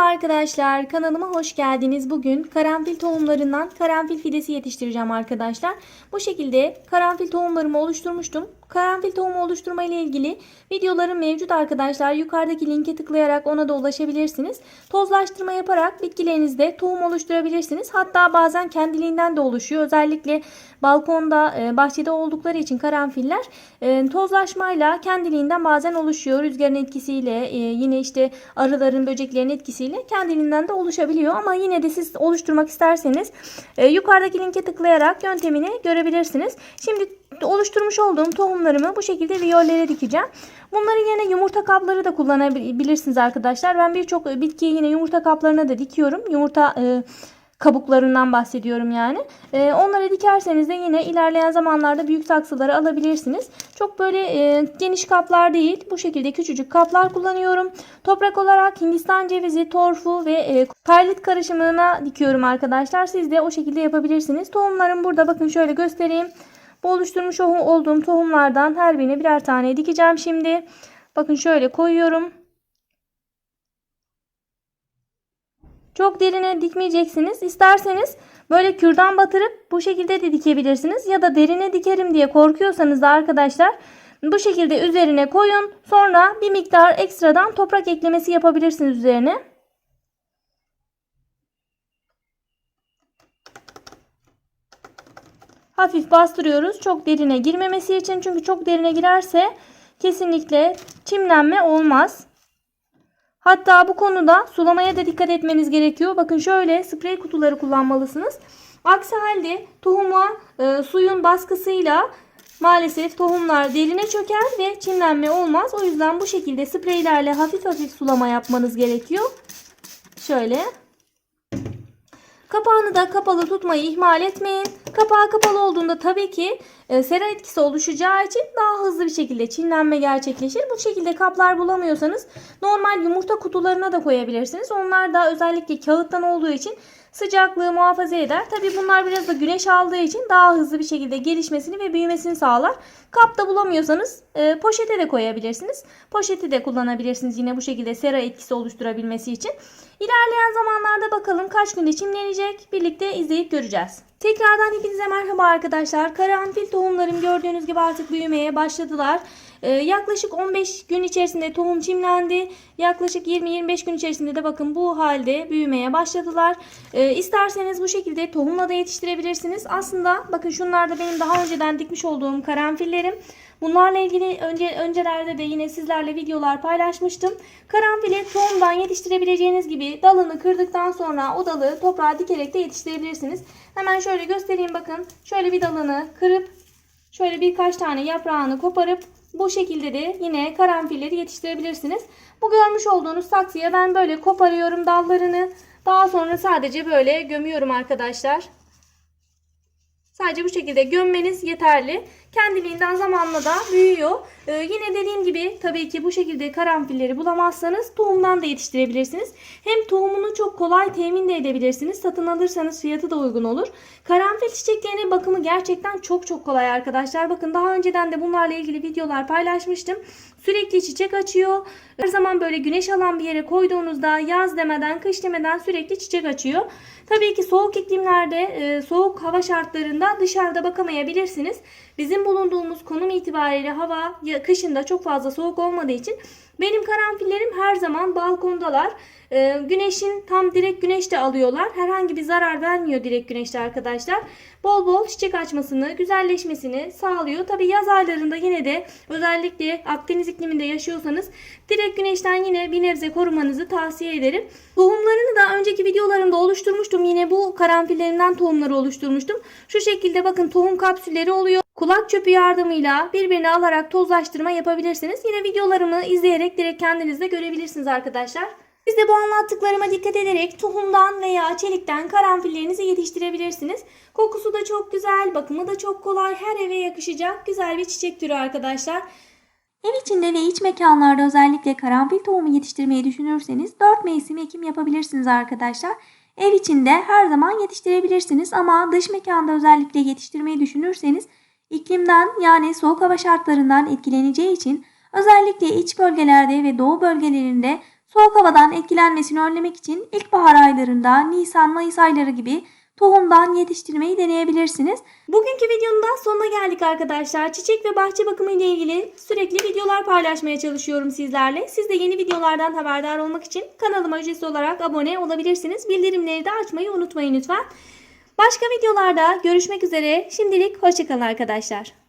arkadaşlar kanalıma hoş geldiniz. Bugün karanfil tohumlarından karanfil fidesi yetiştireceğim arkadaşlar. Bu şekilde karanfil tohumlarımı oluşturmuştum. Karanfil tohumu oluşturma ile ilgili videolarım mevcut arkadaşlar. Yukarıdaki linke tıklayarak ona da ulaşabilirsiniz. Tozlaştırma yaparak bitkilerinizde tohum oluşturabilirsiniz. Hatta bazen kendiliğinden de oluşuyor. Özellikle balkonda, e, bahçede oldukları için karanfiller e, tozlaşmayla kendiliğinden bazen oluşuyor. Rüzgarın etkisiyle e, yine işte arıların, böceklerin etkisiyle kendiliğinden de oluşabiliyor. Ama yine de siz oluşturmak isterseniz yukarıdaki linke tıklayarak yöntemini görebilirsiniz. Şimdi oluşturmuş olduğum tohumlarımı bu şekilde viyollere dikeceğim. Bunları yine yumurta kapları da kullanabilirsiniz arkadaşlar. Ben birçok bitkiyi yine yumurta kaplarına da dikiyorum. Yumurta e, kabuklarından bahsediyorum yani. E, onları dikerseniz de yine ilerleyen zamanlarda büyük saksıları alabilirsiniz. Çok böyle e, geniş kaplar değil. Bu şekilde küçücük kaplar kullanıyorum. Toprak olarak Hindistan cevizi, torfu ve e, perlit karışımına dikiyorum arkadaşlar. Siz de o şekilde yapabilirsiniz. Tohumlarım burada bakın şöyle göstereyim. Bu oluşturmuş olduğum tohumlardan her birine birer tane dikeceğim şimdi. Bakın şöyle koyuyorum. Çok derine dikmeyeceksiniz. İsterseniz böyle kürdan batırıp bu şekilde de dikebilirsiniz. Ya da derine dikerim diye korkuyorsanız da arkadaşlar bu şekilde üzerine koyun. Sonra bir miktar ekstradan toprak eklemesi yapabilirsiniz üzerine. Hafif bastırıyoruz. Çok derine girmemesi için. Çünkü çok derine girerse kesinlikle çimlenme olmaz. Hatta bu konuda sulamaya da dikkat etmeniz gerekiyor. Bakın şöyle sprey kutuları kullanmalısınız. Aksi halde tohuma e, suyun baskısıyla maalesef tohumlar derine çöker ve çimlenme olmaz. O yüzden bu şekilde spreylerle hafif hafif sulama yapmanız gerekiyor. Şöyle. Kapağını da kapalı tutmayı ihmal etmeyin. Kapağı kapalı olduğunda tabii ki e, sera etkisi oluşacağı için daha hızlı bir şekilde çimlenme gerçekleşir. Bu şekilde kaplar bulamıyorsanız normal yumurta kutularına da koyabilirsiniz. Onlar da özellikle kağıttan olduğu için sıcaklığı muhafaza eder. Tabii bunlar biraz da güneş aldığı için daha hızlı bir şekilde gelişmesini ve büyümesini sağlar. Kapta bulamıyorsanız e, poşete de koyabilirsiniz. Poşeti de kullanabilirsiniz yine bu şekilde sera etkisi oluşturabilmesi için. İlerleyen zamanlarda bakalım kaç günde çimlenecek birlikte izleyip göreceğiz. Tekrardan hepinize merhaba arkadaşlar. Karanfil tohumlarım gördüğünüz gibi artık büyümeye başladılar. Ee, yaklaşık 15 gün içerisinde tohum çimlendi. Yaklaşık 20-25 gün içerisinde de bakın bu halde büyümeye başladılar. Ee, isterseniz bu şekilde tohumla da yetiştirebilirsiniz. Aslında bakın şunlar da benim daha önceden dikmiş olduğum karanfillerim. Bunlarla ilgili önce öncelerde de yine sizlerle videolar paylaşmıştım. Karanfili tohumdan yetiştirebileceğiniz gibi dalını kırdıktan sonra o dalı toprağa dikerek de yetiştirebilirsiniz. Hemen şöyle göstereyim bakın. Şöyle bir dalını kırıp şöyle birkaç tane yaprağını koparıp bu şekilde de yine karanfilleri yetiştirebilirsiniz. Bu görmüş olduğunuz saksıya ben böyle koparıyorum dallarını. Daha sonra sadece böyle gömüyorum arkadaşlar. Sadece bu şekilde gömmeniz yeterli. Kendiliğinden zamanla da büyüyor. Ee, yine dediğim gibi tabii ki bu şekilde karanfilleri bulamazsanız tohumdan da yetiştirebilirsiniz. Hem tohumunu çok kolay temin de edebilirsiniz. Satın alırsanız fiyatı da uygun olur. Karanfil çiçeklerinin bakımı gerçekten çok çok kolay arkadaşlar. Bakın daha önceden de bunlarla ilgili videolar paylaşmıştım. Sürekli çiçek açıyor. Her zaman böyle güneş alan bir yere koyduğunuzda yaz demeden kış demeden sürekli çiçek açıyor. Tabii ki soğuk iklimlerde e, soğuk hava şartlarında dışarıda bakamayabilirsiniz. Bizim bulunduğumuz konum itibariyle hava kışında çok fazla soğuk olmadığı için benim karanfillerim her zaman balkondalar. Ee, güneşin tam direkt güneşte alıyorlar. Herhangi bir zarar vermiyor direkt güneşte arkadaşlar. Bol bol çiçek açmasını, güzelleşmesini sağlıyor. Tabi yaz aylarında yine de özellikle Akdeniz ikliminde yaşıyorsanız direkt güneşten yine bir nebze korumanızı tavsiye ederim. Tohumlarını da önceki videolarımda oluşturmuştum. Yine bu karanfillerimden tohumları oluşturmuştum. Şu şekilde bakın tohum kapsülleri oluyor. Kulak çöpü yardımıyla birbirini alarak tozlaştırma yapabilirsiniz. Yine videolarımı izleyerek direkt kendiniz de görebilirsiniz arkadaşlar. Siz de bu anlattıklarıma dikkat ederek tohumdan veya çelikten karanfillerinizi yetiştirebilirsiniz. Kokusu da çok güzel, bakımı da çok kolay, her eve yakışacak güzel bir çiçek türü arkadaşlar. Ev içinde ve iç mekanlarda özellikle karanfil tohumu yetiştirmeyi düşünürseniz 4 mevsim ekim yapabilirsiniz arkadaşlar. Ev içinde her zaman yetiştirebilirsiniz ama dış mekanda özellikle yetiştirmeyi düşünürseniz iklimden yani soğuk hava şartlarından etkileneceği için özellikle iç bölgelerde ve doğu bölgelerinde Soğuk havadan etkilenmesini önlemek için ilkbahar aylarında Nisan-Mayıs ayları gibi tohumdan yetiştirmeyi deneyebilirsiniz. Bugünkü videonun da sonuna geldik arkadaşlar. Çiçek ve bahçe bakımı ile ilgili sürekli videolar paylaşmaya çalışıyorum sizlerle. Siz de yeni videolardan haberdar olmak için kanalıma ücretsiz olarak abone olabilirsiniz. Bildirimleri de açmayı unutmayın lütfen. Başka videolarda görüşmek üzere. Şimdilik hoşçakalın arkadaşlar.